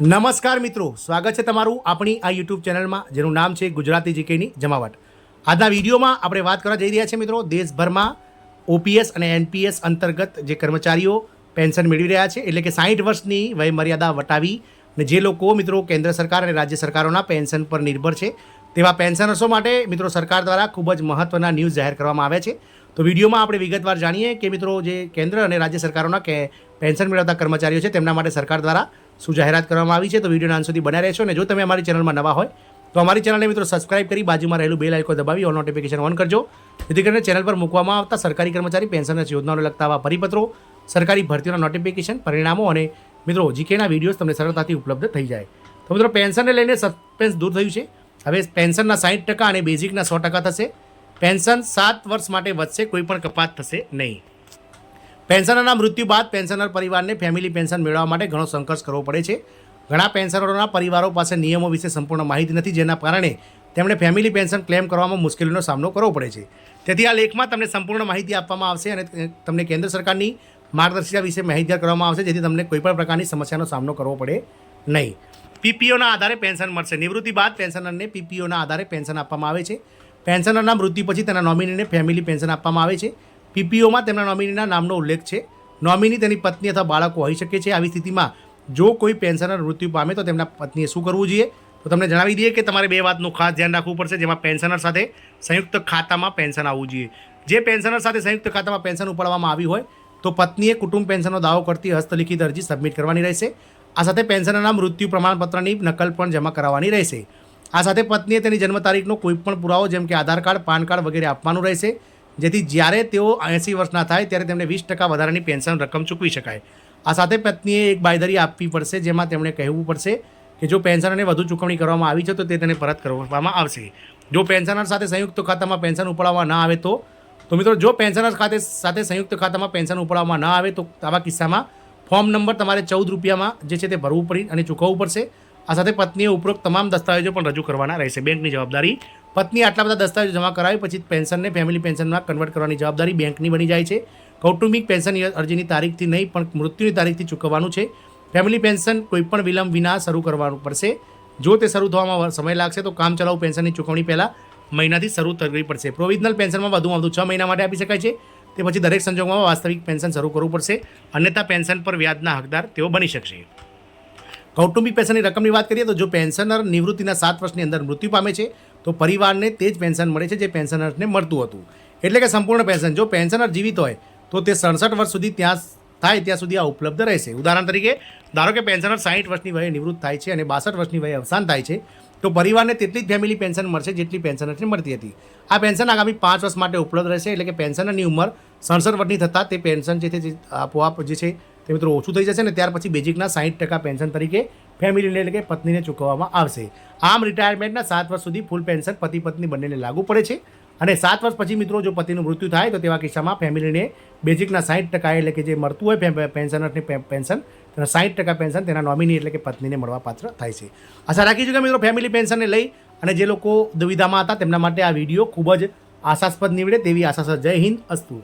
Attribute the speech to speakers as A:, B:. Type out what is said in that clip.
A: નમસ્કાર મિત્રો, સ્વાગત છે તમારું આપણી આ યુટ્યુબ ચેનલમાં, જેનું નામ છે ગુજરાતી જીકેની જમાવટ. આજના વિડીયોમાં આપણે વાત કરવા જઈ રહ્યા છીએ મિત્રો, દેશભરમાં ઓપીએસ અને એનપીએસ અંતર્ગત જે કર્મચારીઓ પેન્શન મેળવી રહ્યા છે, એટલે કે સાહીઠ વર્ષની વયમર્યાદા વટાવી અને જે લોકો મિત્રો કેન્દ્ર સરકાર અને રાજ્ય સરકારોના પેન્શન પર નિર્ભર છે, તેવા પેન્શનર્સો માટે મિત્રો સરકાર દ્વારા ખૂબ જ મહત્ત્વના ન્યૂઝ જાહેર કરવામાં આવ્યા છે. તો વિડીયોમાં આપણે વિગતવાર જાણીએ કે મિત્રો જે કેન્દ્ર અને રાજ્ય સરકારોના કે પેન્શન મેળવતા કર્મચારીઓ છે, તેમના માટે સરકાર દ્વારા શું જાહેરાત કરવામાં આવી છે તો વિડીયોના અંત સુધી બનાવી રહેશો અને જો તમે અમારી ચેનલમાં નવા હોય, તો અમારી ચેનલને મિત્રો સબસ્ક્રાઇબ કરી બાજુમાં રહેલું બેલ આઇકોન દબાવી ઓલ નોટિફિકેશન ઓન કરજો. જેથી કરીને ચેનલ પર મૂકવામાં આવતા સરકારી કર્મચારી પેન્શનના યોજનાઓને લગતા આવા પરિપત્રો, સરકારી ભરતીઓના નોટિફિકેશન પરિણામો અને મિત્રો જીકેના વિડીયોઝ તમને સરળતાથી ઉપલબ્ધ થઈ જાય. તો મિત્રો પેન્શનને લઈને સસ્પેન્સ દૂર થયું છે. હવે પેન્શનના સાઠ ટકા અને બેઝિકના સો ટકા થશે. પેન્શન સાત વર્ષ માટે વધશે, કોઈ પણ કપાત થશે નહીં. પેન્શનરના મૃત્યુ બાદ પેન્શનર પરિવારને ફેમિલી પેન્શન મેળવવા માટે ઘણો સંઘર્ષ કરવો પડે છે. ઘણા પેન્શનરોના પરિવારો પાસે નિયમો વિશે સંપૂર્ણ માહિતી નથી, જેના કારણે તેમણે ફેમિલી પેન્શન ક્લેમ કરવામાં મુશ્કેલીનો સામનો કરવો પડે છે. તેથી આ લેખમાં તમને સંપૂર્ણ માહિતી આપવામાં આવશે અને તમને કેન્દ્ર સરકારની માર્ગદર્શિકા વિશે માહિતગાર કરવામાં આવશે, જેથી તમને કોઈપણ પ્રકારની સમસ્યાનો સામનો કરવો પડે નહીં. પીપીઓના આધારે પેન્શન મળશે. નિવૃત્તિ બાદ પેન્શનરને પીપીઓના આધારે પેન્શન આપવામાં આવે છે. પેન્શનરના મૃત્યુ પછી તેના નોમિનીને ફેમિલી પેન્શન આપવામાં આવે છે. પીપીઓમાં તેમના નોમિનીના નામનો ઉલ્લેખ છે. નોમિની તેની પત્ની અથવા બાળકો હોઈ શકે છે. આવી સ્થિતિમાં જો કોઈ પેન્શનર મૃત્યુ પામે તો તેમના પત્નીએ શું કરવું જોઈએ? તો તમને જણાવી દઈએ કે તમારે બે વાતનું ખાસ ધ્યાન રાખવું પડશે, જેમાં પેન્શનર સાથે સંયુક્ત ખાતામાં પેન્શન આવવું જોઈએ. જે પેન્શનર સાથે સંયુક્ત ખાતામાં પેન્શન ઉપાડવામાં આવી હોય, તો પત્નીએ કુટુંબ પેન્શનનો દાવો કરતી હસ્તલિખિત અરજી સબમિટ કરવાની રહેશે. આ સાથે પેન્શનરના મૃત્યુ પ્રમાણપત્રની નકલ પણ જમા કરાવવાની રહેશે. આ સાથે પત્નીએ તેની જન્મ તારીખનો કોઈ પણ પુરાવો, જેમ કે આધાર કાર્ડ, પાન કાર્ડ વગેરે આપવાનું રહેશે. જેથી જ્યારે તેઓ એંસી વર્ષના થાય ત્યારે તેમને વીસ ટકા વધારાની પેન્શન રકમ ચૂકવી શકાય. આ સાથે પત્નીએ એક બાયદરી આપવી પડશે જેમાં તેમણે કહેવું પડશે કે જો પેન્શનરને વધુ ચૂકવણી કરવામાં આવી છે તો તે તેને પરત કરવામાં આવશે. જો પેન્શનર સાથે સંયુક્ત ખાતામાં પેન્શન ઉપાડવામાં ના આવે તો? તો મિત્રો, જો પેન્શનર ખાતે સાથે સંયુક્ત ખાતામાં પેન્શન ઉપાડવામાં ના આવે તો આવા કિસ્સામાં ફોર્મ નંબર તમારે ચૌદ રૂપિયામાં જે છે તે ભરવું પડી અને ચૂકવવું પડશે. આ સાથે પત્નીએ ઉપરોક્ત તમામ દસ્તાવેજો પણ રજૂ કરવાના રહેશે. બેંકની જવાબદારી પત્ની આટલા બધા દસ્તાવેજો જમા કરાવી, પછી પેન્શનને ફેમિલી પેન્શનમાં કન્વર્ટ કરવાની જવાબદારી બેંકની બની જાય છે. કૌટુંબિક પેન્શન અરજીની તારીખથી નહીં, પણ મૃત્યુની તારીખથી ચૂકવવાનું છે. ફેમિલી પેન્શન કોઈપણ વિલંબ વિના શરૂ કરવાનું પડશે. જો તે શરૂ થવામાં સમય લાગશે, તો કામ ચલાઉ પેન્શનની ચૂકવણી પહેલાં મહિનાથી શરૂ કરવી પડશે. પ્રોવિઝનલ પેન્શનમાં વધુમાં વધુ છ મહિના માટે આપી શકાય છે. તે પછી દરેક સંજોગોમાં વાસ્તવિક પેન્શન શરૂ કરવું પડશે. અન્યથા પેન્શન પર વ્યાજના હકદાર તેઓ બની શકશે. કૌટુંબિક પેન્શનની રકમની વાત કરીએ તો જો પેન્શનર નિવૃત્તિના સાત વર્ષની અંદર મૃત્યુ પામે છે, તો પરિવારને તે જ પેન્શન મળે છે જે પેન્શનરને મળતું હતું. એટલે કે સંપૂર્ણ પેન્શન. જો પેન્શનર જીવિત હોય, તો તે સડસઠ વર્ષ સુધી ત્યાં થાય ત્યાં સુધી આ ઉપલબ્ધ રહેશે. ઉદાહરણ તરીકે, ધારો કે પેન્શનર સાઠ વર્ષની વયે નિવૃત્ત થાય છે અને બાસઠ વર્ષની વયે અવસાન થાય છે, તો પરિવારને તેટલી જ ફેમિલી પેન્શન મળશે જેટલી પેન્શનરને મળતી હતી. આ પેન્શન આગામી પાંચ વર્ષ માટે ઉપલબ્ધ રહેશે, એટલે કે પેન્શનરની ઉંમર સડસઠ વર્ષની થતાં તે પેન્શન જે છે આપોઆપ જે છે તે મિત્રો ઓછું થઈ જશે ને ત્યાર પછી બેઝિકના સાઠ ટકા પેન્શન તરીકે ફેમિલીને એટલે કે પત્નીને ચૂકવવામાં આવશે. આમ રિટાયરમેન્ટના સાત વર્ષ સુધી ફૂલ પેન્શન પતિ પત્ની બંનેને લાગુ પડે છે અને સાત વર્ષ પછી મિત્રો જો પતિનું મૃત્યુ થાય તો તેવા કિસ્સામાં ફેમિલીને બેઝિકના સાઠ ટકા એટલે કે જે મળતું હોય પેન્શનરની પેન્શન તેના સાઠ ટકા પેન્શન તેના નોમિની એટલે કે પત્નીને મળવા પાત્ર થાય છે. આશા રાખીશું કે મિત્રો ફેમિલી પેન્શનને લઈ અને જે લોકો દુવિધામાં હતા તેમના માટે આ વીડિયો ખૂબ જ આશાસ્પદ નીવડે તેવી આશા જય હિન્દ, અસ્તુ.